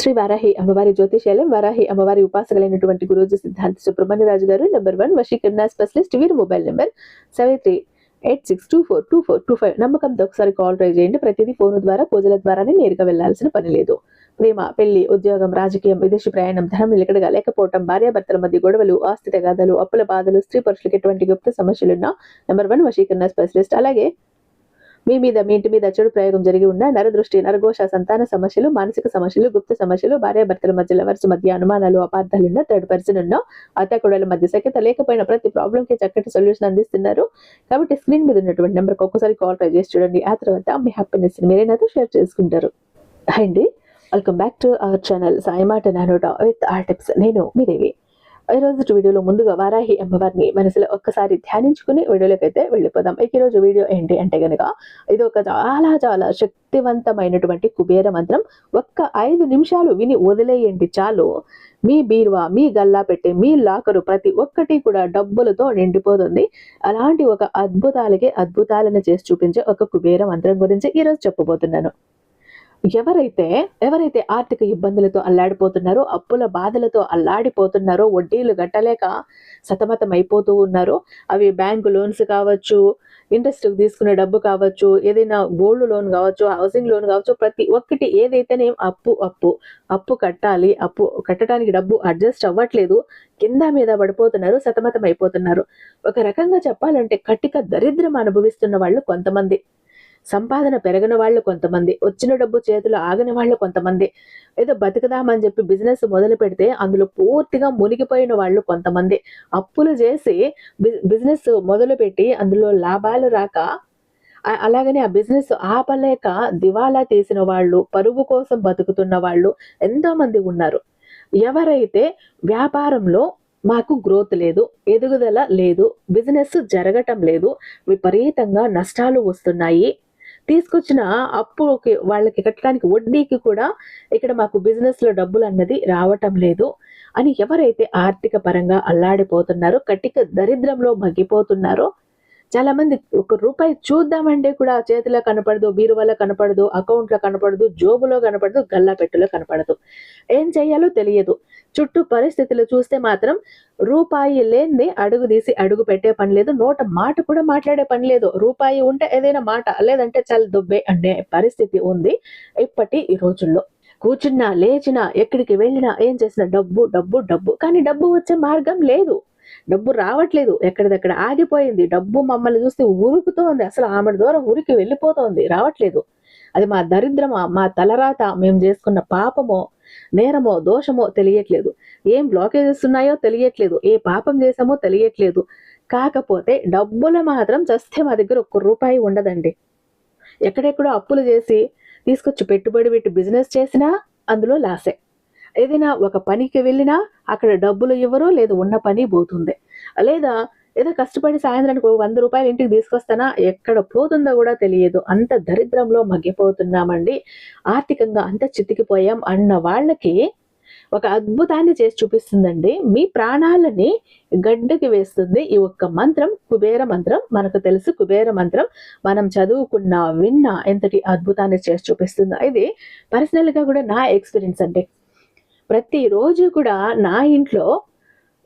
శ్రీ వారాహి అమ్మవారి జ్యోతిషాలయం వారాహి అమ్మవారి ఉపాసకులైనటువంటి గురూజీ సిద్ధాంత సుబ్రహ్మణ్యరాజు గారు నెంబర్ వన్ వశీకరణ స్పెషలిస్ట్ వీరి mobile number seven three eight six two four two four two five. నమ్మకంతో ఒకసారి కాల్ ట్రై చేయండి. ప్రతిదీ ఫోన్ ద్వారా పూజల ద్వారానే నేరుగా వెళ్ళాల్సిన పని లేదు. ప్రేమ పెళ్ళి ఉద్యోగం రాజకీయం విదేశీ ప్రయాణం ధనం నిలకడగా లేకపోవటం భార్యాభర్తల మధ్య గొడవలు ఆస్తి తగాదాలు అప్పుల బాధలు స్త్రీ పురుషులకు ఎటువంటి గుప్త సమస్యలున్నా నెంబర్ వన్ వశీకరణ స్పెషలిస్ట్. అలాగే మీ మీద మీ ఇంటి మీద చెడు ప్రయోగం జరిగి ఉన్న నరదృష్టి నరఘోష సంతాన సమస్యలు మానసిక సమస్యలు గుప్త సమస్యలు భార్యాభర్తల మధ్య లవర్స్ మధ్య అనుమానాలు అపార్థాలు ఉన్న థర్డ్ పర్సన్ ఉన్న అత్తకొడల మధ్య సఖ్యత లేకపోయిన ప్రతి ప్రాబ్లం కి చక్కటి సొల్యూషన్ అందిస్తున్నారు. కాబట్టి స్క్రీన్ మీద ఉన్నటువంటి నెంబర్కి ఒక్కసారి కాల్ ట్రై చేసి చూడండి. ఆ తర్వాత మీ హ్యాపీనెస్ మీరే నాతో షేర్ చేసుకుంటారు. అండి. Welcome back to our channel సాయిమాట నానోట విత్ ఆర్ టిప్స్ నేను మీ దేవి. ఈ రోజు వీడియోలో ముందుగా వారాహి అమ్మవారిని మనసులో ఒక్కసారి ధ్యానించుకుని వీడియోలోకి అయితే వెళ్ళిపోదాం. ఇక ఈ రోజు వీడియో ఏంటి అంటే గనుక ఇది ఒక చాలా చాలా శక్తివంతమైనటువంటి కుబేర మంత్రం. ఒక్క ఐదు నిమిషాలు విని వదిలేయండి చాలు. మీ బీరువా మీ గల్లా పెట్టే మీ లాకరు ప్రతి ఒక్కటి కూడా డబ్బులతో నిండిపోతుంది. అలాంటి ఒక అద్భుతాలకే అద్భుతాలను చేసి చూపించే ఒక కుబేర మంత్రం గురించి ఈరోజు చెప్పబోతున్నాను. ఎవరైతే ఎవరైతే ఆర్థిక ఇబ్బందులతో అల్లాడిపోతున్నారో అప్పుల బాధలతో అల్లాడిపోతున్నారో వడ్డీలు గట్టలేక సతమతం అయిపోతూ ఉన్నారో అవి బ్యాంకు లోన్స్ కావచ్చు ఇంట్రెస్ట్కి తీసుకునే డబ్బు కావచ్చు ఏదైనా గోల్డ్ లోన్ కావచ్చు హౌసింగ్ లోన్ కావచ్చు ప్రతి ఒక్కటి ఏదైతేనే అప్పు అప్పు అప్పు కట్టాలి అప్పు కట్టడానికి డబ్బు అడ్జస్ట్ అవ్వట్లేదు కింద మీద పడిపోతున్నారు సతమతం అయిపోతున్నారు ఒక రకంగా చెప్పాలంటే కట్టిక దరిద్రం అనుభవిస్తున్న వాళ్ళు కొంతమంది. సంపాదన పెరగని వాళ్ళు కొంతమంది వచ్చిన డబ్బు చేతిలో ఆగని వాళ్ళు కొంతమంది. ఏదో బతుకుదామని చెప్పి బిజినెస్ మొదలు పెడితే అందులో పూర్తిగా మునిగిపోయిన వాళ్ళు కొంతమంది. అప్పులు చేసి బిజినెస్ మొదలు పెట్టి అందులో లాభాలు రాక అలాగనే ఆ బిజినెస్ ఆపలేక దివాలా తీసిన వాళ్ళు పరువు కోసం బతుకుతున్న వాళ్ళు ఎంతోమంది ఉన్నారు. ఎవరైతే వ్యాపారంలో మాకు గ్రోత్ లేదు ఎదుగుదల లేదు బిజినెస్ జరగటం లేదు విపరీతంగా నష్టాలు వస్తున్నాయి తీసుకొచ్చిన అప్పుకి వాళ్ళకి కట్టడానికి వడ్డీకి కూడా ఇక్కడ మాకు బిజినెస్లో డబ్బులు అన్నది రావటం లేదు. అని ఎవరైతే ఆర్థిక పరంగా అల్లాడిపోతున్నారో కటిక దరిద్రంలో మగ్గిపోతున్నారో చాలా మంది ఒక రూపాయి చూద్దామంటే కూడా చేతిలో కనపడదు బీరువాలో కనపడదు అకౌంట్లో కనపడదు జోబులో కనపడదు గల్లా పెట్టులో కనపడదు. ఏం చేయాలో తెలియదు. చుట్టూ పరిస్థితులు చూస్తే మాత్రం రూపాయి లేనిది అడుగు తీసి అడుగు పెట్టే పని లేదు. నోట మాట కూడా మాట్లాడే పని లేదు. రూపాయి ఉంటే ఏదైనా మాట లేదంటే చల్ దుబ్బే అనే పరిస్థితి ఉంది ఇప్పటి ఈ రోజుల్లో. కూర్చున్నా లేచినా ఎక్కడికి వెళ్ళినా ఏం చేసినా డబ్బు డబ్బు డబ్బు. కానీ డబ్బు వచ్చే మార్గం లేదు. డబ్బు రావట్లేదు ఎక్కడిదక్కడ ఆగిపోయింది. డబ్బు మమ్మల్ని చూస్తే ఉరుకుతోంది. అసలు ఆమె దూరం ఉరికి వెళ్ళిపోతోంది. రావట్లేదు. అది మా దరిద్రమా మా తలరాత మేము చేసుకున్న పాపమో నేరమో దోషమో తెలియట్లేదు. ఏం బ్లాకేజెస్ ఉన్నాయో తెలియట్లేదు. ఏ పాపం చేసామో తెలియట్లేదు. కాకపోతే డబ్బులు మాత్రం చస్తే మా దగ్గర ఒక్క రూపాయి ఉండదండి. ఎక్కడెక్కడో అప్పులు చేసి తీసుకొచ్చి పెట్టుబడి పెట్టి బిజినెస్ చేసినా అందులో లాసే. ఏదైనా ఒక పనికి వెళ్ళినా అక్కడ డబ్బులు ఇవ్వరు లేదు ఉన్న పని పోతుంది. లేదా ఏదో కష్టపడి సాయంత్రానికి ఒక వంద రూపాయలు ఇంటికి తీసుకొస్తానా? ఎక్కడ పోతుందో కూడా తెలియదు. అంత దరిద్రంలో మగ్గిపోతున్నామండి. ఆర్థికంగా అంత చితికిపోయాం అన్న వాళ్ళకి ఒక అద్భుతాన్ని చేసి చూపిస్తుందండి. మీ ప్రాణాలని గడ్డకి వేస్తుంది. ఈ ఒక్క మంత్రం కుబేర మంత్రం మనకు తెలుసు కుబేర మంత్రం మనం చదువుకున్న విన్న ఎంతటి అద్భుతాన్ని చేసి చూపిస్తుందో. ఇది పర్సనల్గా కూడా నా ఎక్స్పీరియన్స్ అండి. ప్రతిరోజు కూడా నా ఇంట్లో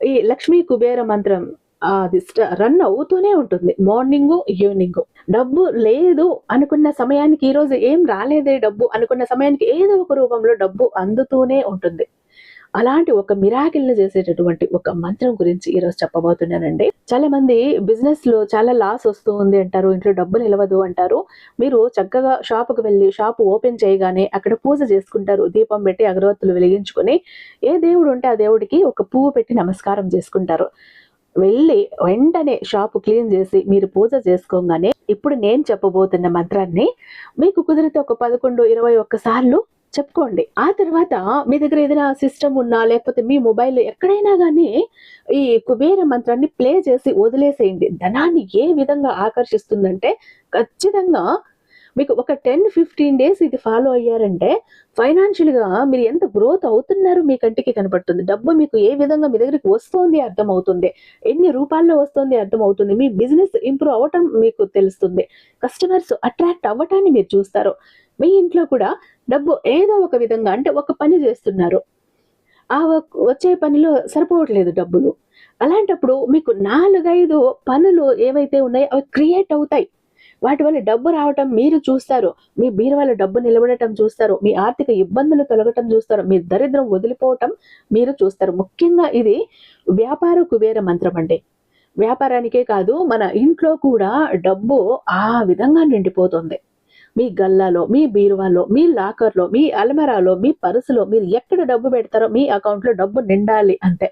ఈ లక్ష్మీ కుబేర మంత్రం అది రన్ అవుతూనే ఉంటుంది. Morning evening. డబ్బు లేదు అనుకున్న సమయానికి ఈరోజు ఏం రాలేదే డబ్బు అనుకున్న సమయానికి ఏదో ఒక రూపంలో డబ్బు అందుతూనే ఉంటుంది. అలాంటి ఒక మిరాకిల్ని చేసేటటువంటి ఒక మంత్రం గురించి ఈరోజు చెప్పబోతున్నానండి. చాలా మంది బిజినెస్లో చాలా లాస్ వస్తూ ఉంది అంటారు ఇంట్లో డబ్బు నిలవదు అంటారు. మీరు చక్కగా షాపుకి వెళ్ళి షాప్ ఓపెన్ చేయగానే అక్కడ పూజ చేసుకుంటారు. దీపం పెట్టి అగరవత్తులు వెలిగించుకొని ఏ దేవుడు ఉంటే ఆ దేవుడికి ఒక పువ్వు పెట్టి నమస్కారం చేసుకుంటారు. వెళ్ళి వెంటనే షాపు క్లీన్ చేసి మీరు పూజ చేసుకోగానే ఇప్పుడు నేను చెప్పబోతున్న మంత్రాన్ని మీకు కుదిరితే ఒక పదకొండు ఇరవై ఒక్కసార్లు చెప్పుకోండి. ఆ తర్వాత మీ దగ్గర ఏదైనా సిస్టమ్ ఉన్నా లేకపోతే మీ మొబైల్ ఎక్కడైనా కానీ ఈ కుబేర మంత్రాన్ని ప్లే చేసి వదిలేసేయండి. ధనాన్ని ఏ విధంగా ఆకర్షిస్తుందంటే ఖచ్చితంగా మీకు ఒక టెన్ ఫిఫ్టీన్ డేస్ ఇది ఫాలో అయ్యారంటే ఫైనాన్షియల్గా మీరు ఎంత గ్రోత్ అవుతున్నారు మీ కంటికి కనపడుతుంది. డబ్బు మీకు ఏ విధంగా మీ దగ్గరికి వస్తోంది అర్థమవుతుంది. ఎన్ని రూపాల్లో వస్తుంది అర్థమవుతుంది. మీ బిజినెస్ ఇంప్రూవ్ అవ్వటం మీకు తెలుస్తుంది. కస్టమర్స్ అట్రాక్ట్ అవ్వటాన్ని మీరు చూస్తారు. మీ ఇంట్లో కూడా డబ్బు ఏదో ఒక విధంగా అంటే ఒక పని చేస్తున్నారు. ఆ వ- వచ్చే పనిలో సరిపోవట్లేదు డబ్బులు. అలాంటప్పుడు మీకు నాలుగైదు పనులు ఏవైతే ఉన్నాయో అవి క్రియేట్ అవుతాయి. వాటి వల్ల డబ్బు రావటం మీరు చూస్తారు. మీ బీరువాల డబ్బు నిలబడటం చూస్తారు. మీ ఆర్థిక ఇబ్బందులు తొలగటం చూస్తారు. మీ దరిద్రం వదిలిపోవటం మీరు చూస్తారు. ముఖ్యంగా ఇది వ్యాపార కుబేర మంత్రం అండి. వ్యాపారానికే కాదు మన ఇంట్లో కూడా డబ్బు ఆ విధంగా నిండిపోతుంది. మీ గల్లాలో మీ బీరువాలో మీ లాకర్లో మీ అల్మరాలో మీ పర్సులో మీరు ఎక్కడ డబ్బు పెడతారో మీ అకౌంట్లో డబ్బు నిండాలి అంతే.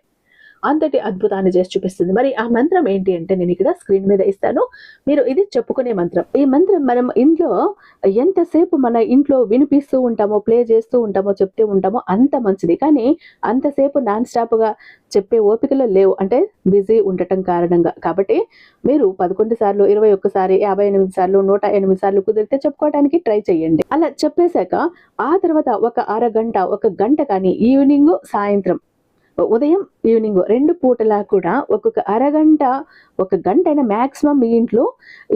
అంతటి అద్భుతాన్ని చేసి చూపిస్తుంది. మరి ఆ మంత్రం ఏంటి అంటే నేను ఇక్కడ స్క్రీన్ మీద ఇస్తాను. మీరు ఇది చెప్పుకునే మంత్రం. ఈ మంత్రం మనం ఇంట్లో ఎంతసేపు మన ఇంట్లో వినిపిస్తూ ఉంటామో ప్లే చేస్తూ ఉంటామో చెప్తూ ఉంటామో అంత మంచిది. కానీ అంతసేపు నాన్ స్టాప్గా చెప్పే ఓపికలు లేవు. అంటే బిజీ ఉండటం కారణంగా. కాబట్టి మీరు పదకొండు సార్లు ఇరవై ఒక్కసారి యాభై ఎనిమిది సార్లు నూట ఎనిమిది సార్లు కుదిరితే చెప్పుకోవడానికి ట్రై చేయండి. అలా చెప్పేశాక ఆ తర్వాత ఒక అరగంట ఒక గంట కానీ ఈవినింగ్ సాయంత్రం ఉదయం ఈవినింగ్ రెండు పూటలా కూడా ఒక్కొక్క అరగంట ఒక గంట అయినా మ్యాక్సిమం మీ ఇంట్లో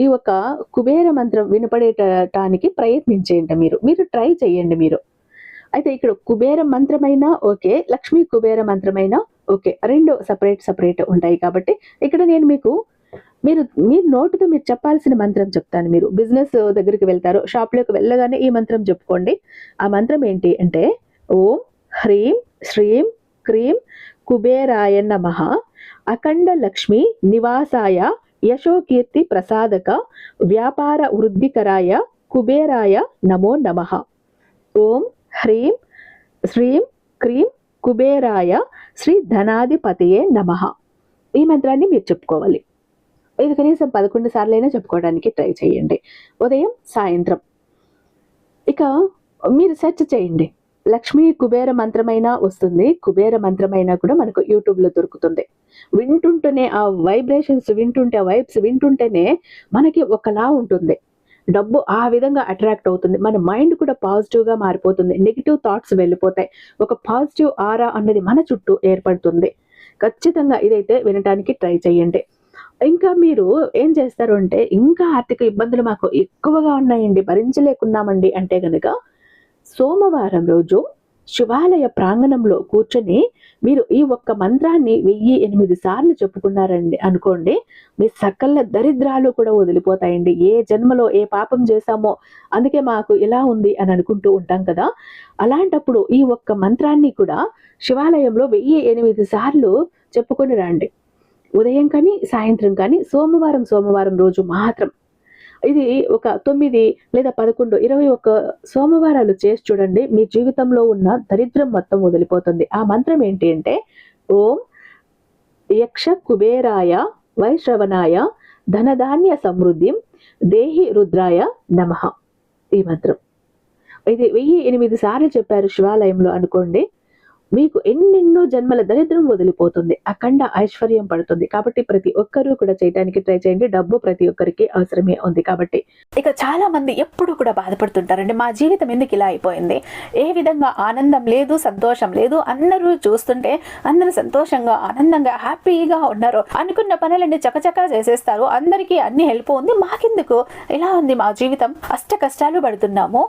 ఈ ఒక కుబేర మంత్రం వినపడేటానికి ప్రయత్నించేయండి మీరు. మీరు ట్రై చేయండి మీరు. అయితే ఇక్కడ కుబేర మంత్రమైనా ఓకే లక్ష్మీ కుబేర మంత్రమైనా ఓకే. రెండు సపరేట్ సపరేట్ ఉంటాయి కాబట్టి ఇక్కడ నేను మీకు మీరు మీ నోటుతో మీరు చెప్పాల్సిన మంత్రం చెప్తాను మీరు. బిజినెస్ దగ్గరికి వెళ్తారు షాప్లోకి వెళ్ళగానే ఈ మంత్రం చెప్పుకోండి. ఆ మంత్రం ఏంటి అంటే ఓం హ్రీం శ్రీం క్రీం కుబేరాయ నమ. అఖండ లక్ష్మి నివాసాయ యశోకీర్తి ప్రసాదక వ్యాపార వృద్ధికరాయ కుబేరాయ నమో నమ. ఓం హ్రీం శ్రీం క్రీం కుబేరాయ శ్రీ ధనాధిపతియే నమ. ఈ మంత్రాన్ని మీరు చెప్పుకోవాలి. ఇది కనీసం పదకొండు సార్లైనా చెప్పుకోవడానికి ట్రై చేయండి. ఉదయం సాయంత్రం. ఇక మీరు సెర్చ్ చేయండి. లక్ష్మీ కుబేర మంత్రమైనా వస్తుంది. కుబేర మంత్రమైనా కూడా మనకు యూట్యూబ్లో దొరుకుతుంది. వింటుంటేనే ఆ వైబ్రేషన్స్ వింటుంటే ఆ వైబ్స్ వింటుంటేనే మనకి ఒకలా ఉంటుంది. డబ్బు ఆ విధంగా అట్రాక్ట్ అవుతుంది. మన మైండ్ కూడా పాజిటివ్గా మారిపోతుంది. నెగిటివ్ థాట్స్ వెళ్ళిపోతాయి. ఒక పాజిటివ్ ఆరా అన్నది మన చుట్టూ ఏర్పడుతుంది. ఖచ్చితంగా ఇదైతే వినడానికి ట్రై చేయండి. ఇంకా మీరు ఏం చేస్తారు అంటే ఇంకా ఆర్థిక ఇబ్బందులు మాకు ఎక్కువగా ఉన్నాయండి. భరించలేకున్నామండి అంటే కనుక సోమవారం రోజు శివాలయ ప్రాంగణంలో కూర్చొని మీరు ఈ ఒక్క మంత్రాన్ని వెయ్యి ఎనిమిది సార్లు చెప్పుకున్నారండి అనుకోండి మీ సకల దరిద్రాలు కూడా వదిలిపోతాయండి. ఏ జన్మలో ఏ పాపం చేశామో అందుకే మాకు ఇలా ఉంది అని అనుకుంటూ ఉంటాం కదా. అలాంటప్పుడు ఈ ఒక్క మంత్రాన్ని కూడా శివాలయంలో వెయ్యి ఎనిమిది సార్లు చెప్పుకొని రండి. ఉదయం కానీ సాయంత్రం కానీ సోమవారం సోమవారం రోజు మాత్రం ఇది ఒక తొమ్మిది లేదా పదకొండు ఇరవై ఒక సోమవారాలు చేసి చూడండి మీ జీవితంలో ఉన్న దరిద్రం మొత్తం వదిలిపోతుంది. ఆ మంత్రం ఏంటి అంటే ఓం యక్ష కుబేరాయ వైశ్రవణాయ ధనధాన్య సమృద్ధి దేహి రుద్రాయ నమః. ఈ మంత్రం. ఇది వెయ్యి ఎనిమిది సార్లు చెప్పారు శివాలయంలో అనుకోండి మీకు ఎన్నెన్నో జన్మల దరిద్రం వదిలిపోతుంది. అఖండ ఐశ్వర్యం పడుతుంది. కాబట్టి ప్రతి ఒక్కరూ కూడా చేయడానికి ట్రై చేయండి. డబ్బు ప్రతి ఒక్కరికి అవసరమే ఉంది కాబట్టి. ఇక చాలా మంది ఎప్పుడు కూడా బాధపడుతుంటారండి. మా జీవితం ఎందుకు ఇలా అయిపోయింది? ఏ విధంగా ఆనందం లేదు సంతోషం లేదు అందరూ చూస్తుంటే అందరూ సంతోషంగా ఆనందంగా హ్యాపీగా ఉన్నారు. అనుకున్న పనులన్నీ చకచకా చేసేస్తారు. అందరికీ అన్ని హెల్ప్ ఉంది. మాకెందుకు? ఇలా ఉంది మా జీవితం? అష్ట కష్టాలు పడుతున్నాము.